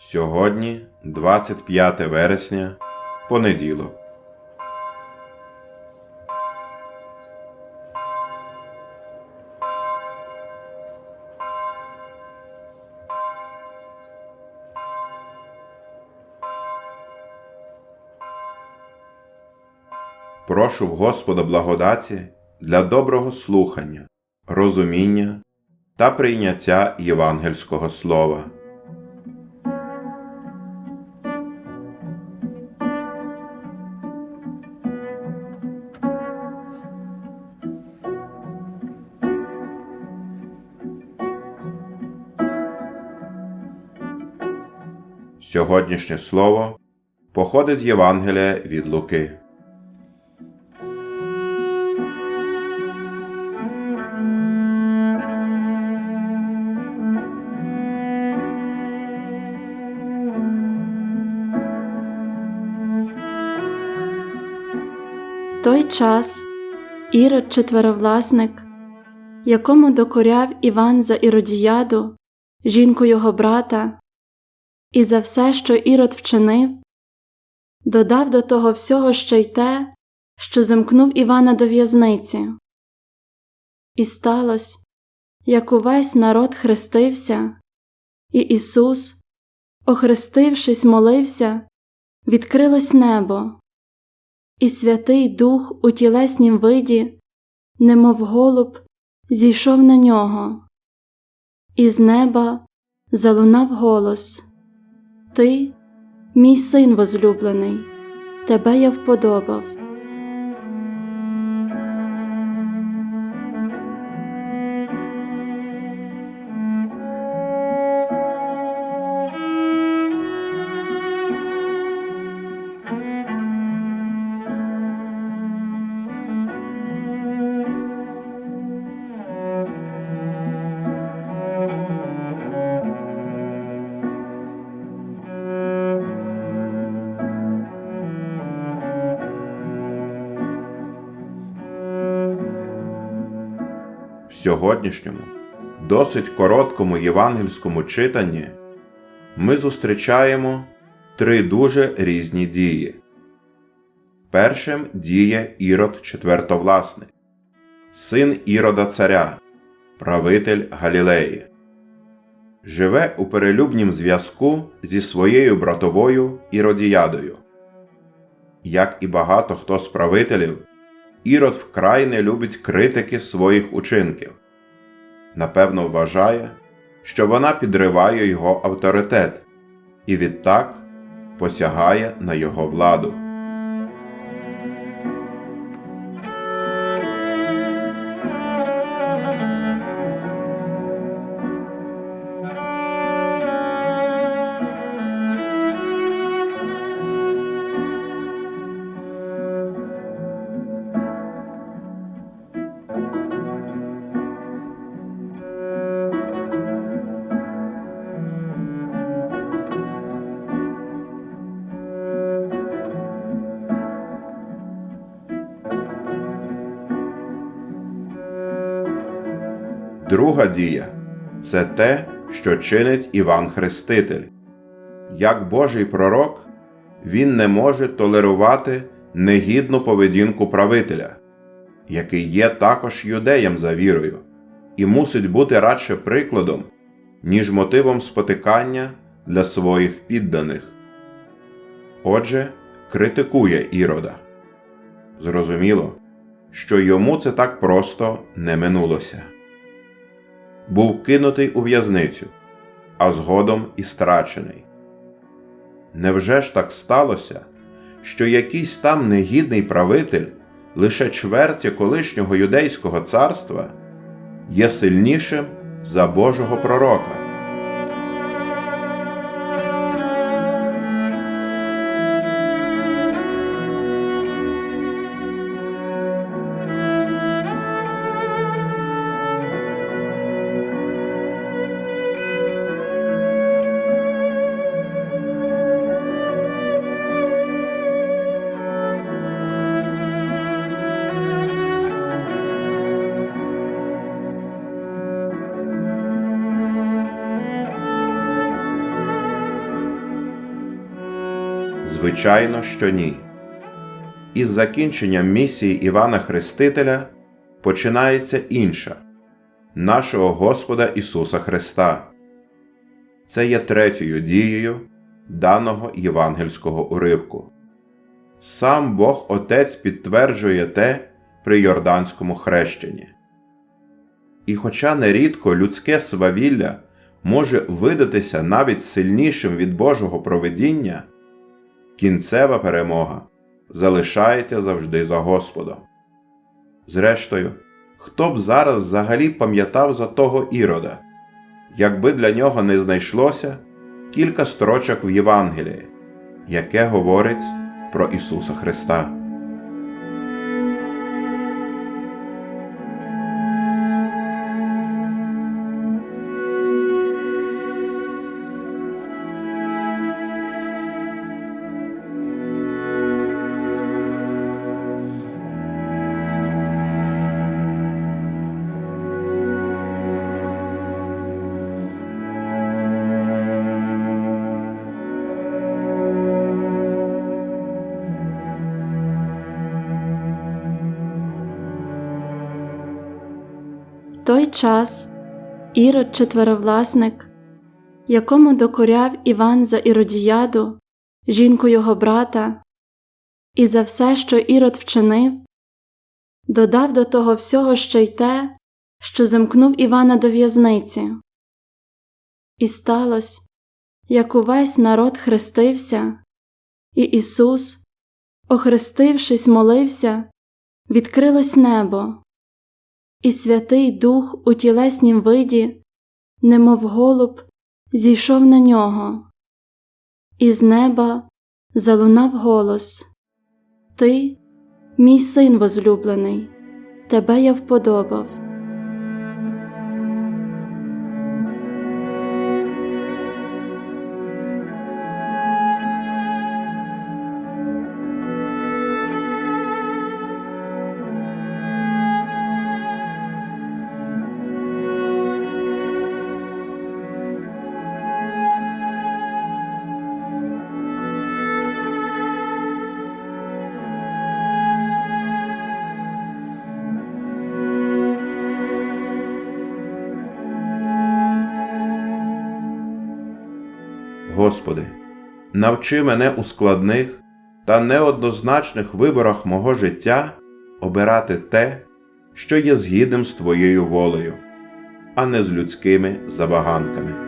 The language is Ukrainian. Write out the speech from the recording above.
Сьогодні 25 вересня, понеділок. Прошу в Господа благодаті для доброго слухання, розуміння та прийняття євангельського слова. Сьогоднішнє слово походить з Євангелія від Луки. В той час Ірод четверовласник, якому докоряв Іван за Іродіяду, жінку його брата, і за все, що Ірод вчинив, додав до того всього ще й те, що замкнув Івана до в'язниці. І сталося, як увесь народ хрестився, і Ісус, охрестившись, молився, відкрилось небо і Святий Дух у тілеснім виді, немов голуб, зійшов на нього, і з неба залунав голос Ти, мій син возлюблений, тебе я вподобав. Сьогоднішньому, досить короткому євангельському читанні ми зустрічаємо три дуже різні дії. Першим діє Ірод четвертовласник, син Ірода царя, правитель Галілеї. Живе у перелюбнім зв'язку зі своєю братовою Іродіядою. Як і багато хто з правителів, Ірод вкрай не любить критики своїх учинків. Напевно, вважає, що вона підриває його авторитет і відтак посягає на його владу. Друга дія це те, що чинить Іван Хреститель. Як Божий пророк, він не може толерувати негідну поведінку правителя, який є також юдеєм за вірою, і мусить бути радше прикладом, ніж мотивом спотикання для своїх підданих. Отже, критикує Ірода. Зрозуміло, що йому це так просто не минулося був кинутий у в'язницю, а згодом і страчений. Невже ж так сталося, що якийсь там негідний правитель лише чверті колишнього юдейського царства є сильнішим за Божого пророка? Звичайно, що ні. Із закінченням місії Івана Хрестителя починається інша нашого Господа Ісуса Христа. Це є третьою дією даного євангельського уривку. Сам Бог Отець підтверджує те при Йорданському хрещенні. І хоча нерідко людське свавілля може видатися навіть сильнішим від Божого провидіння, кінцева перемога залишається завжди за Господом. Зрештою, хто б зараз взагалі пам'ятав за того ірода, якби для нього не знайшлося кілька строчок в Євангелії, яке говорить про Ісуса Христа. Той час Ірод четверовласник, якому докоряв Іван за Іродіяду, жінку його брата, і за все, що Ірод вчинив, додав до того всього ще й те, що замкнув Івана до в'язниці. І сталося, як увесь народ хрестився, і Ісус, охрестившись, молився, відкрилось небо. І Святий Дух у тілеснім виді, немов голуб, зійшов на нього, і з неба залунав голос Ти, мій син возлюблений, тебе я вподобав. Господи, навчи мене у складних та неоднозначних виборах мого життя обирати те, що є згідним з Твоєю волею, а не з людськими забаганками.